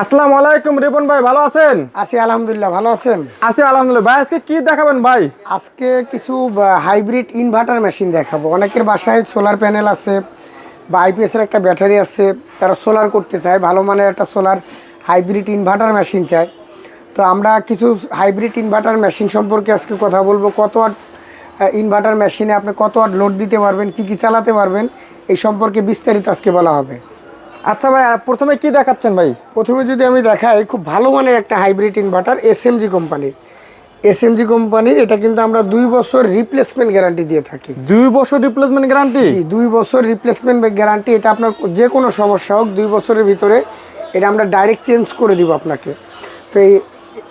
আসসালামু আলাইকুম রিপন ভাই ভালো আছেন? আছি আলহামদুলিল্লাহ ভালো আছেন? আছি আলহামদুলিল্লাহ। ভাই আজকে কি দেখাবেন ভাই? আজকে কিছু হাইব্রিড ইনভার্টার মেশিন দেখাবো। অনেকের বাসায় সোলার প্যানেল আছে বা আইপিএস এর একটা ব্যাটারি আছে তারা সোলার করতে চায় ভালো মানের একটা সোলার হাইব্রিড ইনভার্টার মেশিন চায়। তো আমরা কিছু হাইব্রিড ইনভার্টার মেশিন সম্পর্কে আজকে কথা বলব। কত ওয়াট ইনভার্টার মেশিনে আপনি কত ওয়াট লোড দিতে পারবেন কি কি চালাতে পারবেন এই সম্পর্কে বিস্তারিত আজকে বলা হবে। আচ্ছা ভাই প্রথমে কি দেখাচ্ছেন ভাই? প্রথমে যদি আমি দেখাই খুব ভালো মানের একটা হাইব্রিড ইনভার্টার এসএমজি কোম্পানির এসএমজি কোম্পানির এটা কিন্তু আমরা দুই বছর রিপ্লেসমেন্ট গ্যারান্টি দিয়ে থাকি। দুই বছর রিপ্লেসমেন্ট গ্যারান্টি দুই বছর রিপ্লেসমেন্ট গ্যারান্টি এটা আপনার যে কোনো সমস্যা হোক দুই বছরের ভিতরে এটা আমরা ডাইরেক্ট চেঞ্জ করে দিব আপনাকে। তো এই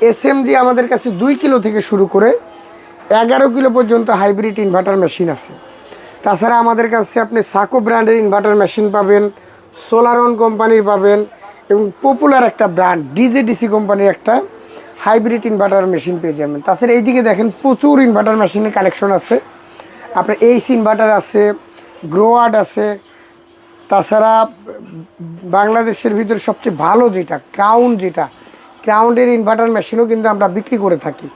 এসএমজি আমাদের কাছে দুই কিলো থেকে শুরু করে এগারো কিলো পর্যন্ত হাইব্রিড ইনভার্টার মেশিন আছে। তাছাড়া আমাদের কাছে আপনি সাকো ব্র্যান্ডের ইনভার্টার মেশিন পাবেন সোলারন কোম্পানির পাবেন এবং পপুলার একটা ব্র্যান্ড ডিজেডিসি কোম্পানির একটা হাইব্রিড ইনভার্টার মেশিন পেয়ে যাবেন। তাছাড়া এইদিকে দেখেন প্রচুর ইনভার্টার মেশিনের কালেকশন আছে। আপনার এইচ ইনভার্টার আছে গ্রোয়ার্ড আছে। তাছাড়া বাংলাদেশের ভিতরে সবচেয়ে ভালো যেটা ক্রাউন যেটা ক্রাউনের ইনভার্টার মেশিনও কিন্তু আমরা বিক্রি করে থাকি।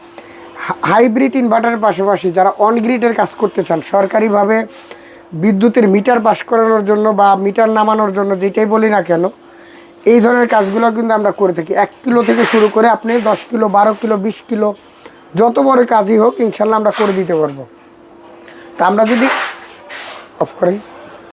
হাইব্রিড ইনভার্টারের পাশাপাশি যারা অন গ্রিডের কাজ করতে চান, সরকারিভাবে বিদ্যুতের মিটার পাস করানোর জন্য বা মিটার নামানোর জন্য যেটাই বলি না কেন, এই ধরনের কাজগুলো কিন্তু আমরা করে থাকি। এক কিলো থেকে শুরু করে আপনি দশ কিলো, বারো কিলো, বিশ কিলো, যত বড় কাজই হোক, ইনশাল্লাহ আমরা করে দিতে পারব। তা আমরা যদি অফ করেন।